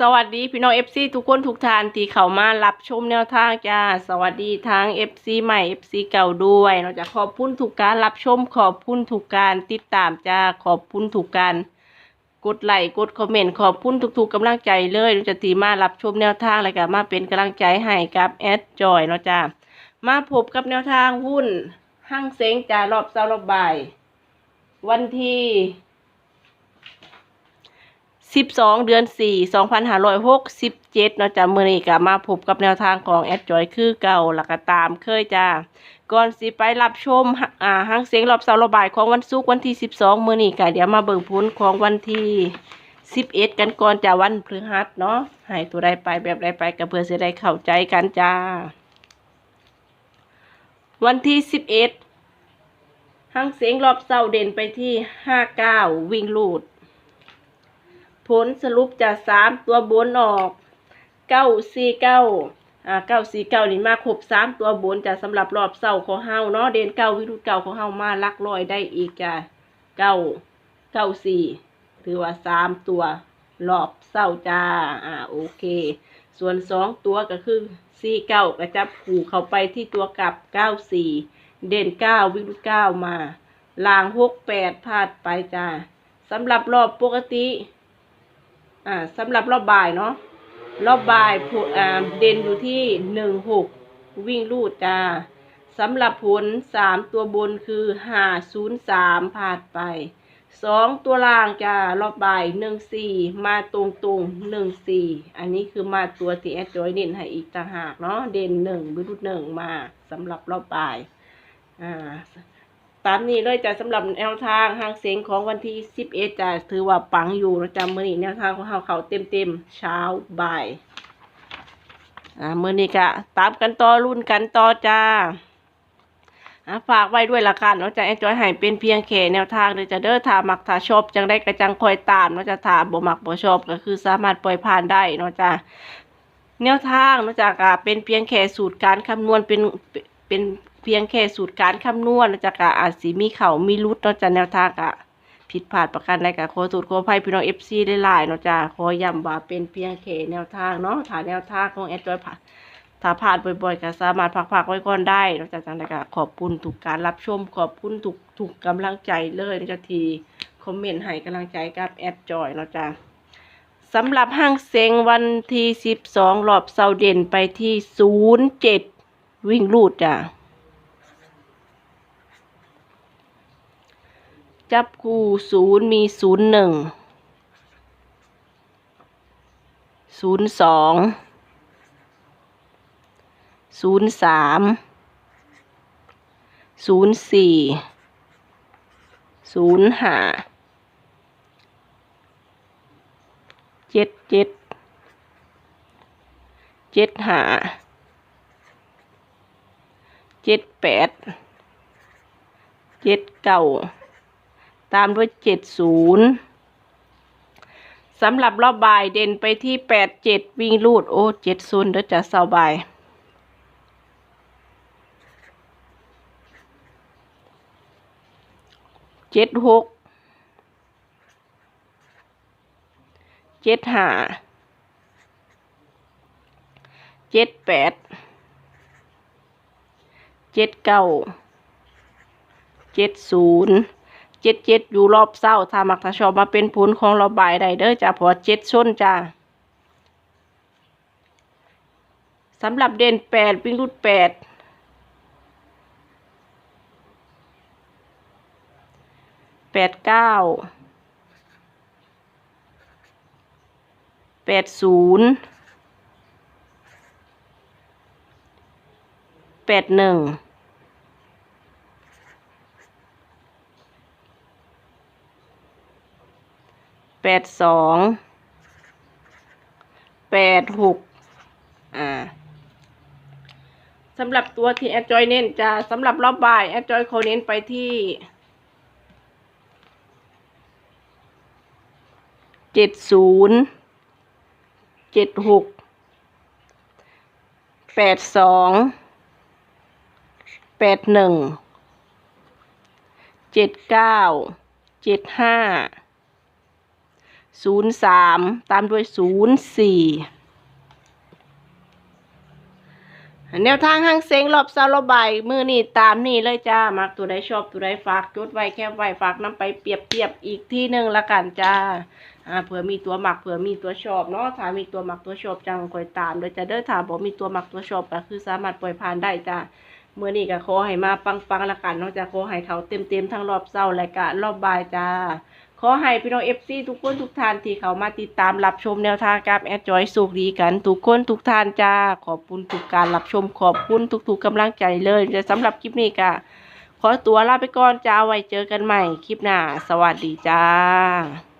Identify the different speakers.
Speaker 1: สวัสดีพี่น้องเอฟซีทุกคนทุกทานที่เข้ามารับชมแนวทางจ้าสวัสดีทั้งเอฟซีใหม่เอฟซีเก่าด้วยนอกจากขอบคุณทุกการรับชมขอบคุณทุกการติดตามจ้าขอบคุณทุกการกดไลค์กดคอมเมนต์ขอบคุณทุกๆกำลังใจเลยนอกจากที่มารับชมแนวทางแล้วก็มาเป็นกำลังใจให้กับแอดจอยเนาะจ้ามาพบกับแนวทางหุ้นห้างเซ็งจ้ารอบเช้ารอบบ่าย วันที่ สิบสองเดือนสี่สองพันห้าร้อยหกสิบเจ็ดเนาะจ้ะมื่อนี้ก็มาพบกับแนวทางของแอดจอยคือเก่าหลักตามเคยจ้าก่อนสิไปรับชมอ่าห้างเสียงรอบเสาร์ระบายของวันศุกร์วันที่สิบสองมื่อนี้ก็เดี๋ยวมาเบิ่งผลของวันที่สิบเอ็ดกันก่อนจ้าวันพฤหัสเนาะให้ตัวใดไปแบบใดไปก็เพื่อจะได้เข้าใจกันจ้า วันที่สิบเอ็ดห้างเสียงรอบเสาเด่นไปที่ห้าเก้าวิ่งลูด ผลสรุปจะสามตัวบนออกเก้าสี่เก้าอ่าเก้าสี่เก้านี่มาครบสามตัวบนจะสำหรับรอบเสาร์ของเฮาเนาะเดนเก้าวิรุธเก้าของเฮามาลักลอยได้อีกจ้ะเก้าเก้าสี่ถือว่าสามตัวรอบเสาร์จ้าอ่าโอเค ส่วนสองตัวก็คือสี่เก้ากระจับขู่เข้าไปที่ตัวกลับเก้าสี่เด่นเก้าวิรุธเก้ามาลางหกแปดพลาดไปจ้าสำหรับรอบปกติ อ่าสำหรับรอบบ่ายเนาะรอบบ่ายผอ่าเด่นอยู่ที่หนึ่งหกวิ่งลูดจ้าสำหรับผลสามตัวบนคือห้าศูนย์สามผ่านไปสองตัวล่างจ้ารอบบ่ายหนึ่งสี่มาตรงตรงหนึ่งสี่อันนี้คือมาตัวที่แอดจอยเด่นให้อีกต่างหากเนาะเด่นหนึ่งวิรุธหนึ่งมาสำหรับรอบบ่ายอ่า ตามนี้เลยจ้ะสำหรับแนวทางหางเสียงของวันที่สิบเอ็ดจ้ะถือว่าปังอยู่นะจ๊ะมื่อนี้แนวทางของเขาเขาเต็มเต็มๆเช้าบ่ายอ่ามื่อนี้ก็ตามกันต่อรุ่นกันต่อจ้าฝากไว้ด้วยละกันเนาจะแอนจอยให้เป็นเพียงแค่แนวทางเลยจะเด้อถามักถาชอบจังได้กระจังคอยตามเนาจะถาบ่มักบ่ชอบก็คือสามารถปล่อยผ่านได้เนาะจ๊ะแนวทางเนาะจ๊ะก็เป็นเพียงแค่สูตรการคำนวณเป็นเป็น เพียงแค่สูตรการคำนวณนะจ๊ะกะอาจสิมีเขามีรุดเนาะจ๊ะแนวทางกะผิดพลาดประการใดกะขอสูตรขอภัยพี่น้องเอฟซีได้หลายๆเนาะจ๊ะขอย้ำว่าเป็นเพียงแค่แนวทางเนาะถ้าแนวทางของแอดจอยผ่านถ้าผ่านบ่อยๆก็สามารถพักๆไว้ก่อนได้นาะจ๊ะจังใดกะขอบคุณทุกการรับชม ขอบคุณทุกทุกกำลังใจเลยนะจ๊ะทีคอมเมนต์ให้กำลังใจกับแอดจอยเนาจ๊ะสำหรับห้างเซงวันที่สิบสองรอบเสาเด่นไปที่ศูนย์เจ็ดวิ่งลูดจ้ะ จับคู่ศูนย์มีศูนย์หนึ่งศูนย์สองศูนย์สามศูนย์สี่ศูนย์ห้าเจ็ดเจ็ดเจ็ดห้าเจ็ดแปดเจ็ดเก้า ตามด้วยเจ็ดศูนย์สำหรับรอบบ่ายเด่นไปที่แปดเจ็ดวิ่งลูด โอ้เจ็ดศูนย์เดี๋ยวจะเสาบ่ายเจ็ดหกเจ็ดห้าเจ็ดแปดเจ็ดเก้าเจ็ดศูนย์ เจ็ดเจ็ดอยู่รอบเศร้าถ้ามักถ้าชอบมาเป็นผลของเราบายใดเด้อจ้าพอเจ็ดชนจ้าสำหรับเด่นแปดวิ่งรุดแปดแปดเก้าแปดศูนย์แปดหนึ่ง แปดสองแปดหกอ่าสำหรับตัวที่แอดจอยเน้นจะสำหรับรอบบ่ายแอดจอยเขาเน้นไปที่เจ็ดศูนย์เจ็ดหกแปดสองแปดหนึ่งเจ็ดเก้าเจ็ดห้า ศูนย์สามตามด้วยศูนย์สี่แนวทางห้างเซ็งรอบเสาร์รอบบ่ายมือนี่ตามนี่เลยจ้า มักตัวใดชอบตัวใดฝากจดไว้แคบไว้ฝากน้ำไปเปรียบเทียบอีกที่หนึ่งละกันจ้าเผื่อมีตัวหมักเผื่อมีตัวชอบเนาะถ้ามีตัวหมักตัวชอบจังคอยตามโดยจะเด้อถามบอกมีตัวหมักตัวชอบก็คือสามารถปล่อยผ่านได้จ้าเมื่อนี้ก็ขอให้มาปังๆละกันนาะจะขอให้เขาเต็มๆทั้งรอบเศร้าและกะรอบบ่ายจ้า ขอให้พี่น้องเอฟซีทุกคนทุกท่านที่เขามาติดตามรับชมแนวทางกับแอดจอยสุขดีกัน ทุกคนทุกท่านจ้า ขอบคุณทุกการรับชมขอบคุณทุกๆกำลังใจเลยจะสำหรับคลิปนี้ก็ขอตัวลาไปก่อนจ้าไว้เจอกันใหม่คลิปหน้า สวัสดีจ้า